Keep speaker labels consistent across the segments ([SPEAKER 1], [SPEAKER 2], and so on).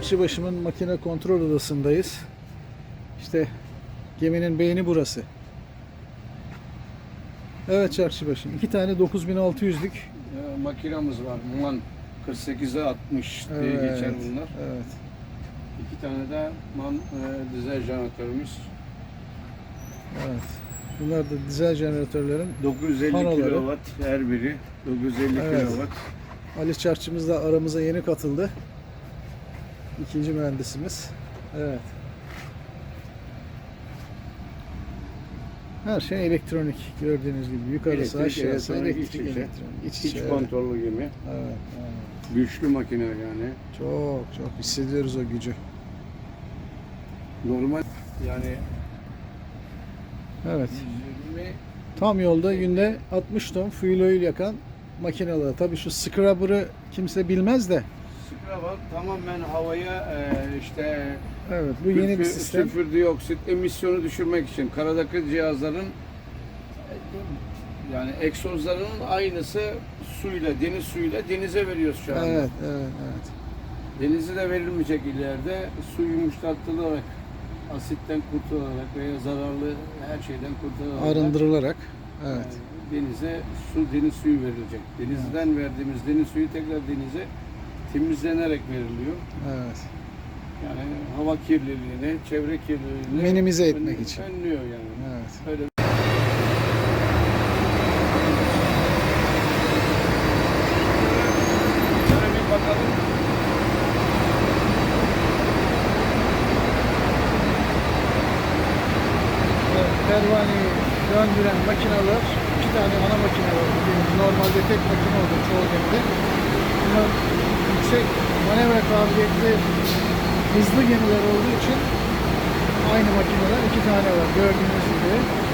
[SPEAKER 1] Çarşıbaşı'nın makine kontrol odasındayız. İşte geminin beyni burası. Evet Çarşıbaşı'nın. iki tane 9600'lük.
[SPEAKER 2] Ee, makinamız var. MAN 48'e 60 diye
[SPEAKER 1] Evet,
[SPEAKER 2] geçer bunlar.
[SPEAKER 1] Evet.
[SPEAKER 2] İki tane de MAN e, dizel jeneratörümüz.
[SPEAKER 1] Evet. Bunlar da dizel jeneratörlerin
[SPEAKER 2] 950
[SPEAKER 1] Panoları.
[SPEAKER 2] kilowatt her biri. 950
[SPEAKER 1] Evet.
[SPEAKER 2] kilowatt.
[SPEAKER 1] Ali Çarşımız da aramıza yeni katıldı. İkinci mühendisimiz. Evet. Her şey elektronik gördüğünüz gibi. Yukarısı
[SPEAKER 2] Elektrik,
[SPEAKER 1] aşağısı
[SPEAKER 2] elektronik,
[SPEAKER 1] elektrik,
[SPEAKER 2] iç içe.
[SPEAKER 1] elektronik. İç
[SPEAKER 2] İç
[SPEAKER 1] içe,
[SPEAKER 2] kontrollü gemi.
[SPEAKER 1] Evet, evet.
[SPEAKER 2] Güçlü makine yani.
[SPEAKER 1] Çok çok hissediyoruz o gücü.
[SPEAKER 2] Normal yani
[SPEAKER 1] Evet.
[SPEAKER 2] 120
[SPEAKER 1] Tam yolda günde 60 ton fuel oil yakan makineler. Tabii şu scrubber'ı kimse bilmez de.
[SPEAKER 2] Scrubber tamamen havaya e, işte
[SPEAKER 1] Evet bu yeni bir sistem.
[SPEAKER 2] Sülfür dioksit emisyonu düşürmek için karadaki cihazların yani egzozlarının aynısı suyla, deniz suyuyla denize veriyoruz şu anda.
[SPEAKER 1] Evet, evet, evet.
[SPEAKER 2] Denize de verilmeyecek ileride su yumuşatılarak, asitten kurtularak veya zararlı her şeyden kurtularak
[SPEAKER 1] Arındırılarak.
[SPEAKER 2] e,
[SPEAKER 1] Evet.
[SPEAKER 2] denize su, deniz suyu verilecek. Denizden verdiğimiz deniz suyu tekrar denize temizlenerek veriliyor.
[SPEAKER 1] Evet.
[SPEAKER 2] Yani hava kirliliğini, çevre kirliliğini
[SPEAKER 1] Minimize etmek için.
[SPEAKER 2] önlüyor yani.
[SPEAKER 1] Evet.
[SPEAKER 2] Öyle.
[SPEAKER 1] Pervaneyi döndüren makineler, iki tane ana makine var. Normalde tek makine olur çoğu gemide. Bunlar yüksek manevra kabiliyetli hızlı gemiler olduğu için aynı makineler iki tane var. Gördüğünüz gibi.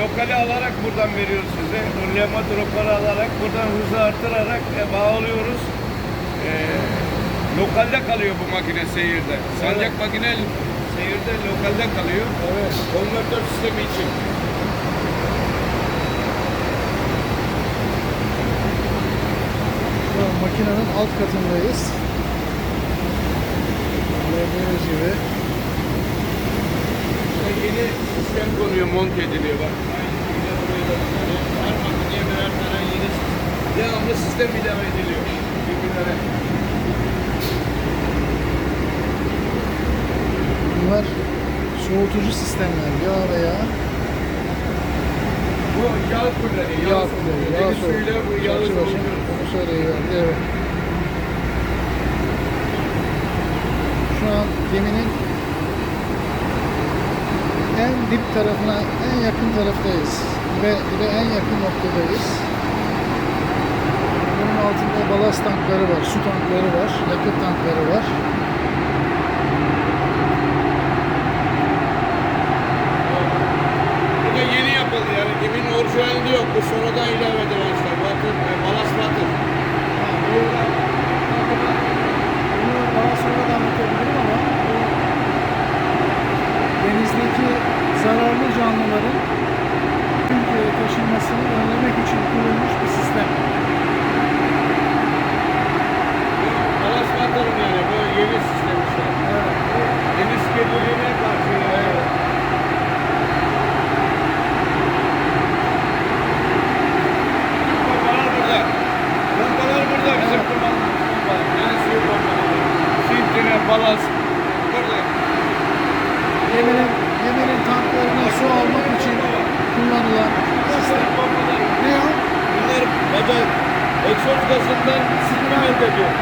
[SPEAKER 2] Lokali alarak buradan veriyoruz size. Lemat lokali alarak buradan hızı artırarak e, bağlıyoruz. E, lokalde kalıyor bu makine seyirde. Sancak makine seyirde lokalde kalıyor.
[SPEAKER 1] Evet.
[SPEAKER 2] Konvertör sistemi için.
[SPEAKER 1] Makinenin alt katındayız. Gördüğünüz gibi.
[SPEAKER 2] Yeni sistem konuyor, monte ediliyor bak. Her makineye birer tane yeni. Devamlı sistem ilave ediliyor. Birbirlere.
[SPEAKER 1] Bunlar soğutucu sistemler. Yağ veya
[SPEAKER 2] Bu yağ kullanıyor.
[SPEAKER 1] yağ kullanıyor. Yağ
[SPEAKER 2] suyuyla bu yağı soğutuyoruz.
[SPEAKER 1] Onu söyleyiverdi. Evet. Şu an geminin en dip tarafına, en yakın taraftayız. Ve ve en yakın noktadayız. Bunun altında balast tankları var, su tankları var, yakıt tankları var.
[SPEAKER 2] Bu da yeni yapıldı yani geminin orijinalinde yok. Bu sonradan ilave edilen işte. Water, e, ballast water.
[SPEAKER 1] Bunu daha sonra da anlatabilirim ama denizdeki zararlı canlıların basını önlemek için kullanılmış ve egzoz
[SPEAKER 2] gazından
[SPEAKER 1] istimra
[SPEAKER 2] elde ediyor.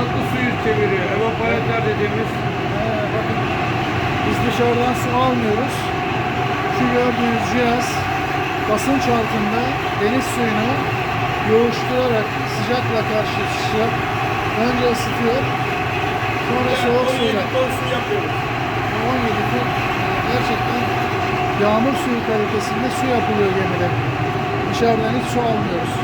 [SPEAKER 2] Tatlı suyu çeviriyor. Evaporatör dediğimiz.
[SPEAKER 1] Ee, bakın biz dışarıdan su almıyoruz. Şu gördüğünüz cihaz basınç altında deniz suyunu yoğuşturarak sıcakla karşı sıcak önce ısıtıyor sonra soğuk suyla
[SPEAKER 2] ton su yapıyoruz.
[SPEAKER 1] 17 fut gerçekten yağmur suyu kalitesinde su yapılıyor gemide. Dışarıdan hiç su almıyoruz.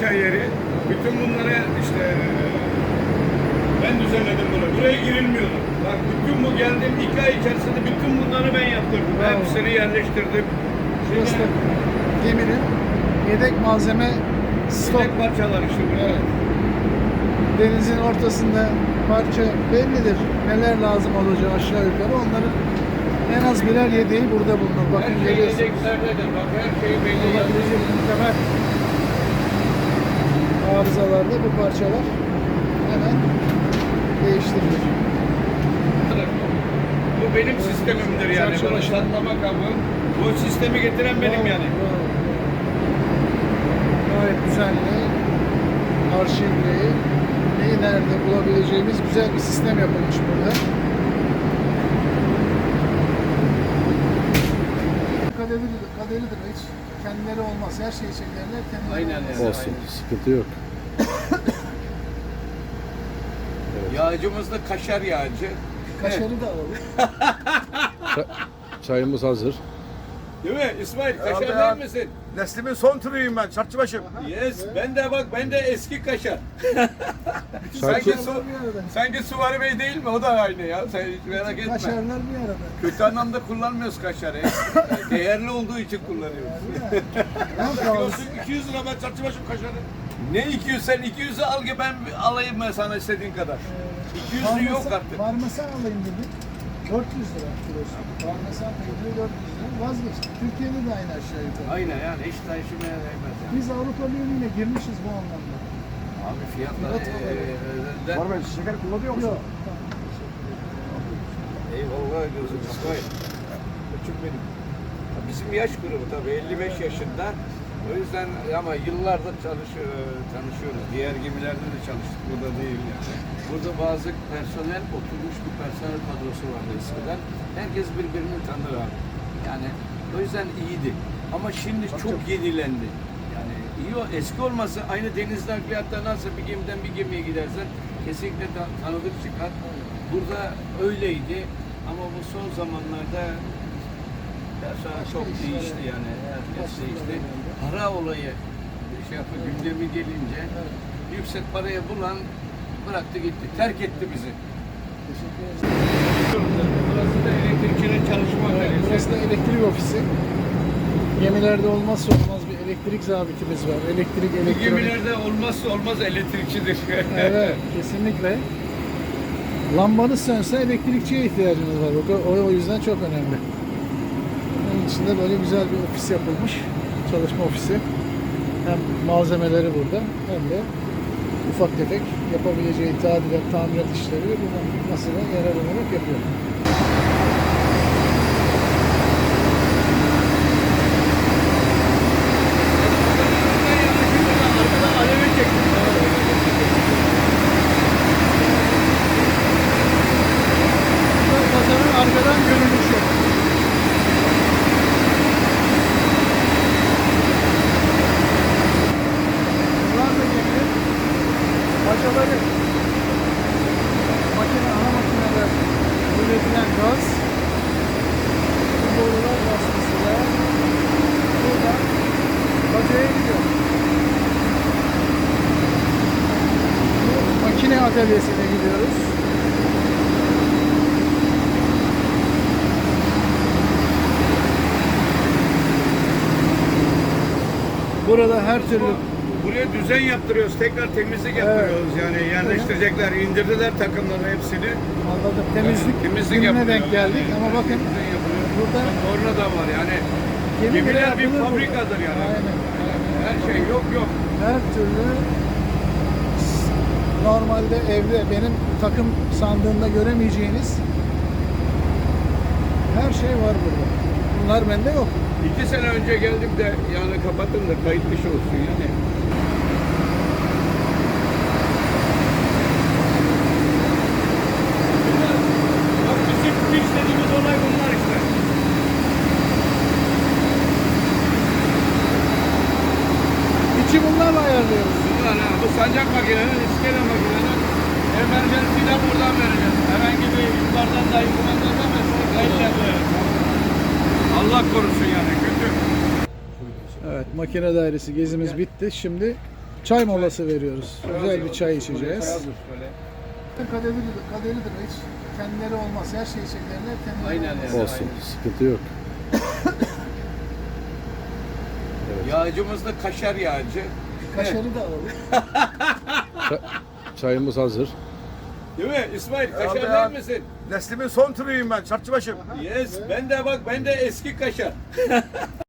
[SPEAKER 2] Parça yeri. Bütün bunları işte ben düzenledim bunu. Buraya girilmiyordu. Bak bütün bu geldim iki ay içerisinde bütün bunları ben yaptırdım.
[SPEAKER 1] Bravo.
[SPEAKER 2] Hepsini yerleştirdim.
[SPEAKER 1] Da geminin yedek malzeme stok.
[SPEAKER 2] Yedek parçalar işte bunlar.
[SPEAKER 1] Evet. Denizin ortasında parça bellidir. Neler lazım olacağı aşağı yukarı. Onların en az birer yedeği burada bulunur. Bakın
[SPEAKER 2] Her şey
[SPEAKER 1] görüyorsunuz.
[SPEAKER 2] her şey belli
[SPEAKER 1] muhtemel arızalarda bu parçalar hemen değiştirilir.
[SPEAKER 2] Bu benim sistemimdir yani. Bana
[SPEAKER 1] başına.
[SPEAKER 2] saklama kabı. Bu sistemi getiren benim yani.
[SPEAKER 1] bravo. Gayet düzenli. Arşivli. Neyi nerede bulabileceğimiz güzel bir sistem yapılmış burada. Kaderidir hiç kendileri olmaz. Her şeyi çekerler kendileri
[SPEAKER 2] Aynen
[SPEAKER 1] olmaz.
[SPEAKER 2] öyle.
[SPEAKER 3] Olsun. Sıkıntı yok.
[SPEAKER 2] Yağcımız da kaşar yağcı.
[SPEAKER 1] Kaşarı da alalım.
[SPEAKER 3] Ça- çayımız hazır.
[SPEAKER 2] Değil mi? İsmail kaşar
[SPEAKER 4] Abi
[SPEAKER 2] misin?
[SPEAKER 4] Neslimin son turuyum ben çarçıbaşım.
[SPEAKER 2] Yes. Ben de bak ben de eski kaşar.
[SPEAKER 3] Şarkı,
[SPEAKER 2] Sanki su,
[SPEAKER 1] bir arada.
[SPEAKER 2] sanki Suvari Bey değil mi? O da aynı ya. Sen hiç merak etme.
[SPEAKER 1] Kaşarlar bir arada.
[SPEAKER 2] Kötü anlamda kullanmıyoruz kaşarı. Değerli olduğu için kullanıyoruz.
[SPEAKER 1] Ne yapalım?
[SPEAKER 2] 200 lira ben çarçıbaşım kaşarı. Ne 200 sen 200'ü al ki ben alayım ben sana istediğin kadar. 200'ü yok artık.
[SPEAKER 1] Parmesan alayım dedim. 400 lira kilosu. Parmesan peyniri 400 lira. Vazgeçtim. Türkiye'de de aynı aşağı yukarı.
[SPEAKER 2] Aynen yani hiç taşımaya değmez yani.
[SPEAKER 1] Biz Avrupa Birliği'ne girmişiz bu anlamda.
[SPEAKER 2] Abi fiyatlar
[SPEAKER 1] Fiyat
[SPEAKER 2] e, e,
[SPEAKER 4] Var mı şeker kullanıyor musun?
[SPEAKER 1] Yok.
[SPEAKER 2] Eyvallah diyorsun İsmail. Küçük benim. Bizim yaş grubu tabii 55 yaşında. O yüzden ama yıllardır çalışıyor, tanışıyoruz. Diğer gemilerde de çalıştık. Burada değil yani. Burada bazı personel, oturmuş bir personel kadrosu vardı eskiden. Herkes birbirini tanır abi. Yani o yüzden iyiydi. Ama şimdi çok yenilendi. Yani iyi o eski olması aynı deniz nakliyatta nasıl bir gemiden bir gemiye gidersen kesinlikle ta- tanıdık çıkar. Burada öyleydi ama bu son zamanlarda personel çok değişti yani. Herkes değişti. Para olayı şey yapı gündemi gelince yüksek paraya bulan bıraktı gitti. Terk etti bizi. Burası da elektrikçinin çalışma atölyesi.
[SPEAKER 1] burası da elektrik ofisi. Gemilerde olmazsa olmaz bir elektrik zabitimiz var. Elektrik, elektronik.
[SPEAKER 2] gemilerde olmazsa olmaz elektrikçidir.
[SPEAKER 1] Evet, kesinlikle. Lambanız sönse elektrikçiye ihtiyacınız var. O, o, o yüzden çok önemli. Onun içinde böyle güzel bir ofis yapılmış. Çalışma ofisi. Hem malzemeleri burada hem de ufak tefek yapabileceği tadilat, tamirat işleri buradan nasıl yararlanarak yapıyor.
[SPEAKER 2] Arkada alevi çektim.
[SPEAKER 1] Bu da Kazanın arkadan görünüşü. Bunlar da gemi. Bacaları. Makine, ana makinede üretilen gaz. Bu borular vasıtasıyla buradan bacaya gidiyor. Bu makine atölyesine gidiyoruz. Burada her türlü
[SPEAKER 2] Buraya düzen yaptırıyoruz. Tekrar temizlik yaptırıyoruz. Yani yerleştirecekler. indirdiler takımların hepsini.
[SPEAKER 1] anladım temizlik,
[SPEAKER 2] Temizlik
[SPEAKER 1] gününe
[SPEAKER 2] yapılıyor.
[SPEAKER 1] denk geldik ama bakın
[SPEAKER 2] Düzen yapılıyor.
[SPEAKER 1] burada
[SPEAKER 2] Orada da var yani.
[SPEAKER 1] gemi bile
[SPEAKER 2] Gemiler bir
[SPEAKER 1] yapılır
[SPEAKER 2] fabrikadır
[SPEAKER 1] burada.
[SPEAKER 2] yani.
[SPEAKER 1] Aynen.
[SPEAKER 2] Her şey yok yok.
[SPEAKER 1] Her türlü normalde evde benim takım sandığında göremeyeceğiniz her şey var burada. Bunlar bende yok.
[SPEAKER 2] İki sene önce geldim de yani kapatın da kayıt dışı olsun yani. Bak bizim istediğimiz olay bunlar işte.
[SPEAKER 1] İçi bunlarla ayarlıyoruz.
[SPEAKER 2] Bunlar ha, bu sancak makinenin, iskele makinenin emergency'den buradan vereceğiz. Herhangi bir yukarıdan da kumanda edemezsek kayıtlarla. Allah korusun yani kötü.
[SPEAKER 1] Evet makine dairesi gezimiz bitti. Şimdi çay molası veriyoruz. Güzel bir çay içeceğiz.
[SPEAKER 2] Böyle.
[SPEAKER 1] Kaderidir, kaderidir hiç kendileri olmaz. Her şeyi çekerler kendileri
[SPEAKER 2] Aynen
[SPEAKER 1] olmaz.
[SPEAKER 3] Olsun. Sıkıntı yok.
[SPEAKER 2] Yağcımız da kaşar yağcı.
[SPEAKER 1] Kaşarı da alalım.
[SPEAKER 3] Ça- çayımız hazır.
[SPEAKER 2] Değil mi? İsmail kaşar
[SPEAKER 4] Abi
[SPEAKER 2] misin?
[SPEAKER 4] Neslimin son turuyum ben çarçıbaşım.
[SPEAKER 2] Yes. Ben de bak ben de eski kaşar.